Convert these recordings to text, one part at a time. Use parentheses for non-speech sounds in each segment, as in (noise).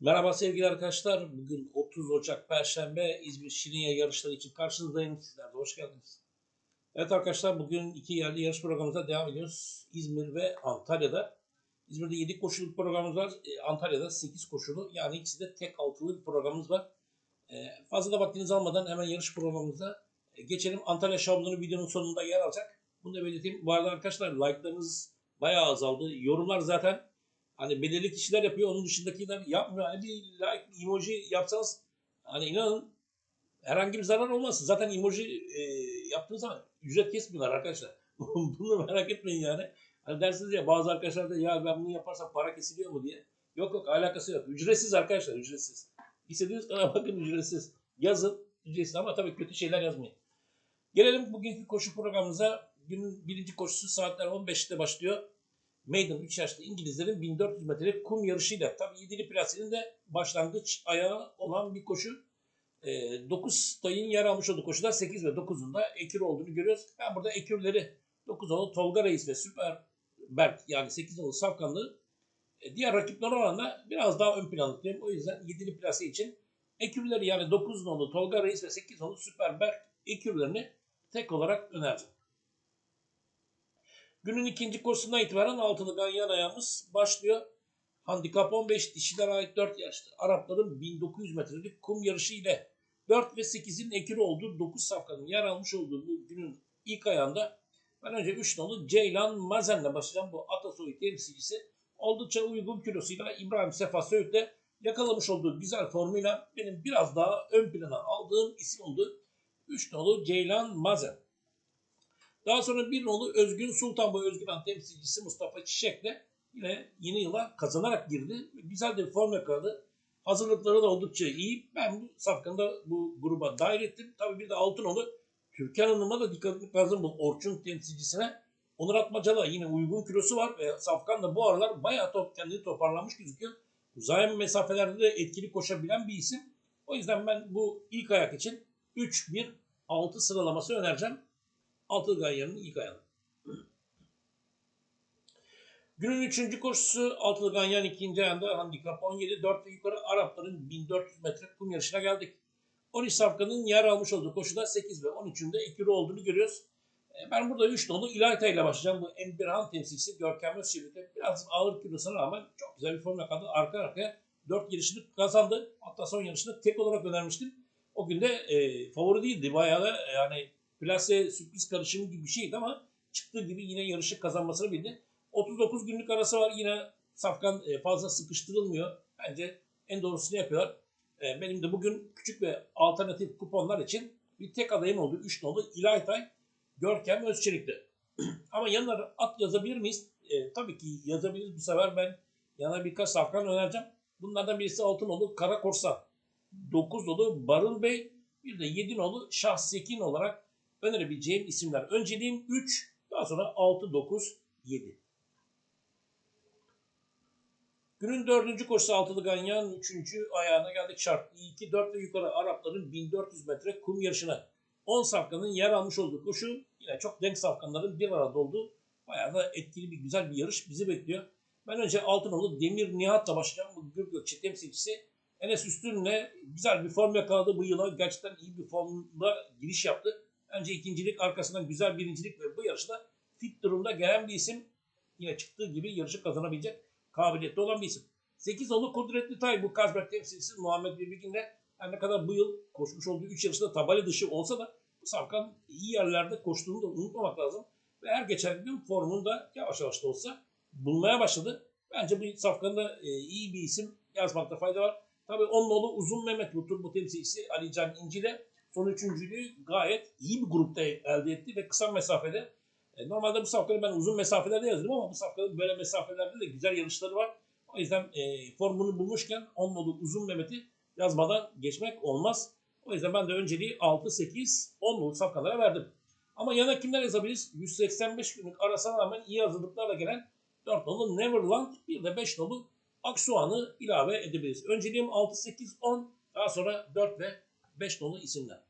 Merhaba sevgili arkadaşlar. Bugün 30 Ocak Perşembe İzmir Şirinye yarışları için karşınızdayım. Sizler de hoş geldiniz. Evet arkadaşlar bugün iki yerli yarış programımıza devam ediyoruz. İzmir ve Antalya'da. İzmir'de 7 koşuluk programımız var. E, Antalya'da 8 koşulu. Yani ikisi de tek altılı bir programımız var. E, fazla da vaktinizi almadan hemen yarış programımıza e, geçelim. Antalya şablonu videonun sonunda yer alacak. Bunu da belirteyim. Bu arada arkadaşlar like'larınız bayağı azaldı. Yorumlar zaten Hani belirli kişiler yapıyor, onun dışındakiler yapmıyor. Hani bir like, emoji yapsanız hani inanın herhangi bir zarar olmaz. Zaten emoji e, yaptığınız zaman ücret kesmiyorlar arkadaşlar. (laughs) bunu merak etmeyin yani. Hani dersiniz ya bazı arkadaşlar da ya ben bunu yaparsam para kesiliyor mu diye. Yok yok alakası yok. Ücretsiz arkadaşlar ücretsiz. İstediğiniz kadar (laughs) bakın ücretsiz. Yazın ücretsiz ama tabii kötü şeyler yazmayın. Gelelim bugünkü koşu programımıza. Günün birinci koşusu saatler 15'te başlıyor. Maiden 3 yaşlı İngilizlerin 1400 metrelik kum yarışıyla tabi yedili plasenin de başlangıç ayağı olan bir koşu. E, 9 tayın yer almış olduğu koşuda 8 ve 9'un da ekür olduğunu görüyoruz. Ben burada ekürleri 9 oğlu Tolga Reis ve Süper Berk yani 8 oğlu Safkanlı e, diğer rakipler oranla biraz daha ön tutuyorum. O yüzden yedili plase için ekürleri yani 9 oğlu Tolga Reis ve 8 oğlu Süper Berk ekürlerini tek olarak önereceğim. Günün ikinci koşusundan itibaren altılı ganyan ayağımız başlıyor. Handikap 15 dişiler ait 4 yaşlı. Arapların 1900 metrelik kum yarışı ile 4 ve 8'in ekili olduğu 9 safkanın yer almış olduğu bu günün ilk ayağında ben önce 3 nolu Ceylan Mazen'le başlayacağım. Bu Atasoy temsilcisi oldukça uygun kilosuyla İbrahim Sefa Söğüt'le yakalamış olduğu güzel formuyla benim biraz daha ön plana aldığım isim oldu. 3 nolu Ceylan Mazen. Daha sonra bir nolu Özgün Sultan bu Özgün Han temsilcisi Mustafa Çiçek'le yine yeni yıla kazanarak girdi. Güzel de bir form yakaladı. Hazırlıkları da oldukça iyi. Ben bu safkanda bu gruba dahil ettim. Tabii bir de Altınoğlu Türkan Hanım'a da dikkat etmek lazım bu Orçun temsilcisine. Onur Atmaca yine uygun kilosu var ve Safkan da bu aralar bayağı top, kendini toparlanmış gözüküyor. Uzay mesafelerde de etkili koşabilen bir isim. O yüzden ben bu ilk ayak için 3-1-6 sıralaması önereceğim. Altılı Ganyan'ın ilk ayağını. Günün üçüncü koşusu Altılı Ganyan ikinci ayağında handikap 17 4 ve yukarı Arapların 1400 metre kum yarışına geldik. 13 safkanın yer almış olduğu koşuda 8 ve 13'ünde ekürü olduğunu görüyoruz. E, Ben burada 3 nolu İlayta ile başlayacağım. Bu Emirhan temsilcisi Görkem Özçelik'te biraz ağır kilosuna rağmen çok güzel bir form yakaladı. Arka arkaya 4 yarışını kazandı. Hatta son yarışını tek olarak önermiştim. O gün de e, favori değildi. Bayağı da e, yani plase sürpriz karışımı gibi bir şeydi ama çıktığı gibi yine yarışı kazanmasını bildi. 39 günlük arası var. Yine Safkan e, fazla sıkıştırılmıyor. Bence en doğrusunu yapıyorlar. E, Benim de bugün küçük ve alternatif kuponlar için bir tek adayım oldu. 3 nolu İlaytay Görkem Özçelik'te. (clears throat) Ama yanına at yazabilir miyiz? E, tabii ki yazabiliriz. Bu sefer ben yana birkaç Safkan önereceğim. Bunlardan birisi altın nolu Kara Korsan. 9 nolu Barıl Bey. Bir de 7 nolu Şahsekin olarak önerebileceğim isimler. Önceliğim 3, daha sonra 6, 9, 7. Günün dördüncü koşusu altılı ganyan, üçüncü ayağına geldik şartlı 2, 4 ve yukarı Arapların 1400 metre kum yarışına. 10 safkanın yer almış olduğu koşu yine çok denk safkanların bir arada olduğu bayağı da etkili bir güzel bir yarış bizi bekliyor. Ben önce Altınoğlu Demir Nihat'la başlayacağım. Bu Gür Gökçe temsilcisi Enes Üstün'le güzel bir form yakaladı bu yıla. Gerçekten iyi bir formda giriş yaptı. Önce ikincilik arkasından güzel birincilik ve bu yarışta fit durumda gelen bir isim. Yine çıktığı gibi yarışı kazanabilecek kabiliyetli olan bir isim. 8 olu Kudretli Tay bu Kazbek temsilcisi Muhammed Birbirgin'le her ne kadar bu yıl koşmuş olduğu 3 yarışta tabela dışı olsa da bu Safkan iyi yerlerde koştuğunu da unutmamak lazım. Ve her geçen gün formunda yavaş yavaş da olsa bulmaya başladı. Bence bu Safkan'da e, iyi bir isim yazmakta fayda var. Tabii onun oğlu Uzun Mehmet bu tur bu temsilcisi Ali Can İnci ile son üçüncülüğü gayet iyi bir grupta elde etti ve kısa mesafede e, normalde bu safkanı ben uzun mesafelerde yazdım ama bu safkanın böyle mesafelerde de güzel yarışları var. O yüzden e, formunu bulmuşken onun oğlu Uzun Mehmet'i yazmadan geçmek olmaz. O yüzden ben de önceliği 6, 8, 10 nolu safkalara verdim. Ama yana kimler yazabiliriz? 185 günlük arasına rağmen iyi hazırlıklarla gelen 4 nolu Neverland, bir de 5 nolu Aksuan'ı ilave edebiliriz. Önceliğim 6, 8, 10, daha sonra 4 ve 5 nolu isimler.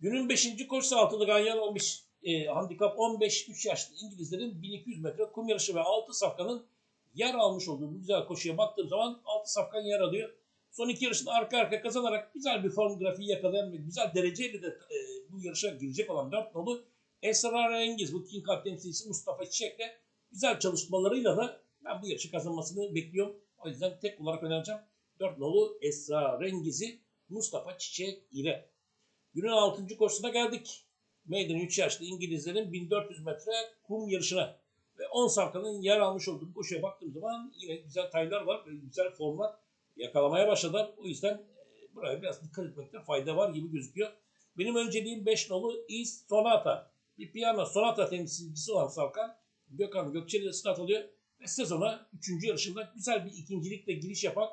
Günün 5. koşusu altılı ganyan 15, e, handikap 15, 3 yaşlı İngilizlerin 1200 metre kum yarışı ve 6 safkanın yer almış olduğu bu güzel koşuya baktığım zaman 6 safkan yer alıyor. Son iki yarışında arka arka kazanarak güzel bir form grafiği yakalayan ve güzel dereceyle de e, bu yarışa girecek olan 4 nolu Esrarengiz bu King Cup temsilcisi Mustafa Çiçek'le güzel çalışmalarıyla da ben bu yarışı kazanmasını bekliyorum. O yüzden tek olarak önereceğim. 4 nolu Esrarengiz'i Mustafa Çiçek ile. Günün 6. koşusuna geldik. Maiden 3 yaşlı İngilizlerin 1400 metre kum yarışına ve 10 safkanın yer almış olduğu koşuya baktığım zaman yine güzel taylar var ve güzel formlar yakalamaya başladılar. O yüzden e, buraya biraz dikkat etmekte fayda var gibi gözüküyor. Benim önceliğim 5 nolu East Sonata. Bir piyano sonata temsilcisi olan Savkan Gökhan Gökçeli ile start alıyor. Ve sezona 3. yarışında güzel bir ikincilikle giriş yapan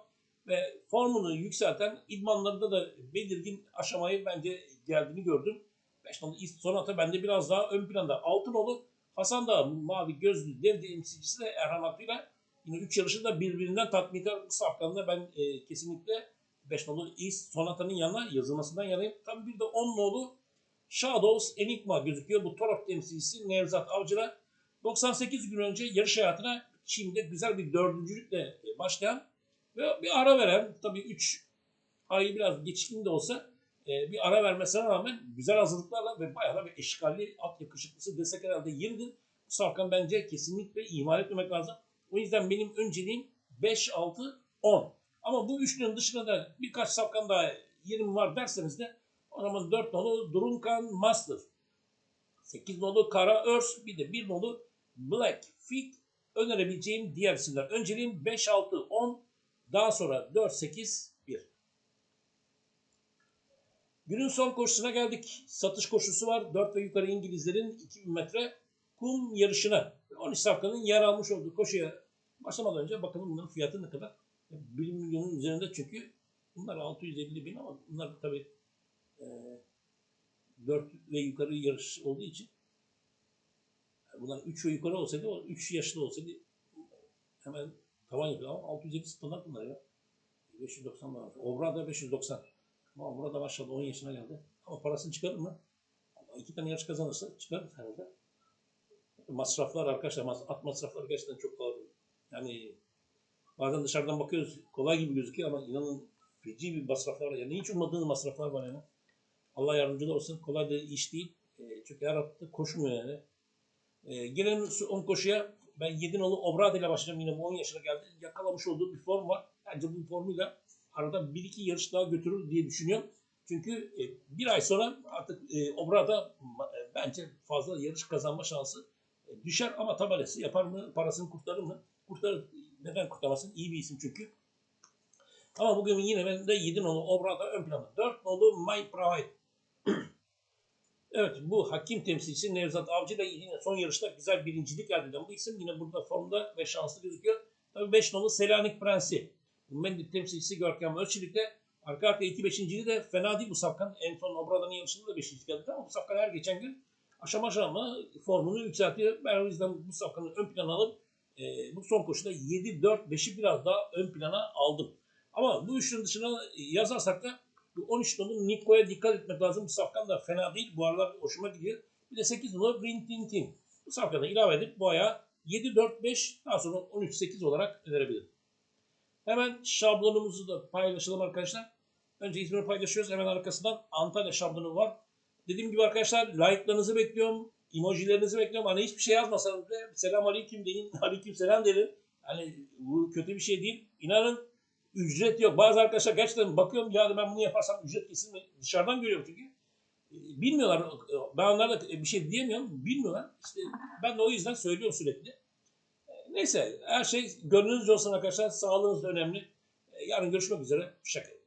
ve formunu yükselten idmanlarında da belirgin aşamayı bence geldiğini gördüm. 5 nolu East Sonata bende biraz daha ön planda. 6 nolu Hasan da mavi gözlü dev temsilcisi de Erhan Aklı'yla yine 3 yarışı da birbirinden tatminkar bu safkanında ben e, kesinlikle 5 nolu East Sonata'nın yanına yazılmasından yanayım. Tabii bir de 10 nolu Shadows Enigma gözüküyor. Bu Torok temsilcisi Nevzat Avcı'la 98 gün önce yarış hayatına Çin'de güzel bir dördüncülükle başlayan ve bir ara veren tabii 3 ayı biraz geçkin de olsa e, bir ara vermesine rağmen güzel hazırlıklarla ve bayağı da bir eşkalli at yakışıklısı desek herhalde yeridir. Bu safkan bence kesinlikle ihmal etmemek lazım. O yüzden benim önceliğim 5, 6, 10. Ama bu üçlünün dışında da birkaç safkan daha yerim var derseniz de o zaman 4 nolu Drunken Master. 8 nolu Kara Örs bir de 1 nolu Black Fig önerebileceğim diğer isimler. Önceliğim 5, 6, 10 daha sonra 4, 8, 1. Günün son koşusuna geldik. Satış koşusu var. 4 ve yukarı İngilizlerin 2000 metre kum yarışına. 13 safkanın yer almış olduğu koşuya başlamadan önce bakalım bunların fiyatı ne kadar. 1 milyonun üzerinde çünkü bunlar 650 bin ama bunlar tabii e, 4 ve yukarı yarış olduğu için bunlar 3 ve yukarı olsaydı, o 3 yaşlı olsaydı hemen tavan yapıyor ama 650 standart bunlar ya. 590 var. Obra da 590. Ama Obra da maşallah 10 yaşına geldi. Ama parasını çıkarır mı? İki tane yarış kazanırsa çıkarır herhalde. Masraflar arkadaşlar, at masrafları gerçekten çok pahalı. Yani bazen dışarıdan bakıyoruz kolay gibi gözüküyor ama inanın feci bir masraflar var. Yani hiç ummadığınız masraflar var yani. Allah yardımcılar olsun. Kolay da iş değil. E, çünkü her hafta koşmuyor yani. E, gelelim 10 koşuya. Ben 7 nolu Obrad ile başlayacağım. Yine bu 10 yaşına geldi. Yakalamış olduğu bir form var. Bence bu formuyla arada 1-2 yarış daha götürür diye düşünüyorum. Çünkü e, bir ay sonra artık e, Obrada e, bence fazla yarış kazanma şansı düşer ama tabelası yapar mı? Parasını kurtarır mı? Kurtarır. Neden kurtarmasın? İyi bir isim çünkü. Ama bugün yine ben de 7 nolu Obrada ön planda. 4 nolu My Private. Evet bu hakim temsilcisi Nevzat Avcı da yine son yarışta güzel birincilik elde eden bu isim yine burada formda ve şanslı gözüküyor. Tabii 5 nolu Selanik Prensi. Mendik temsilcisi Görkem Özçelik'te arka arka 2 5. de fena değil bu safkan. En son Obrada'nın yarışında da 5. geldi ama bu safkan her geçen gün aşama aşama formunu yükseltiyor. Ben o yüzden bu safkanı ön plana alıp e, bu son koşuda 7-4-5'i biraz daha ön plana aldım. Ama bu üçünün dışına yazarsak da bu 13 nolu Niko'ya dikkat etmek lazım. Bu safkan da fena değil. Bu aralar hoşuma gidiyor. Bir de 8 nolu Rin Tin Tin. Bu safkanı ilave edip bu aya 7-4-5 daha sonra 13-8 olarak önerebilirim. Hemen şablonumuzu da paylaşalım arkadaşlar. Önce İzmir'i paylaşıyoruz. Hemen arkasından Antalya şablonu var. Dediğim gibi arkadaşlar like'larınızı bekliyorum. Emojilerinizi bekliyorum. Hani hiçbir şey yazmasanız da selam aleyküm deyin. (laughs) Aleyküm selam deyin. Hani bu kötü bir şey değil. İnanın ücret yok. Bazı arkadaşlar gerçekten bakıyorum ya ben bunu yaparsam ücret kesin mi? Dışarıdan görüyorum çünkü. E, Bilmiyorlar. Ben onlara da bir şey diyemiyorum. Bilmiyorlar. İşte ben de o yüzden söylüyorum sürekli. E, Neyse her şey gönlünüzce olsun arkadaşlar. Sağlığınız önemli. E, Yarın görüşmek üzere. Hoşçakalın.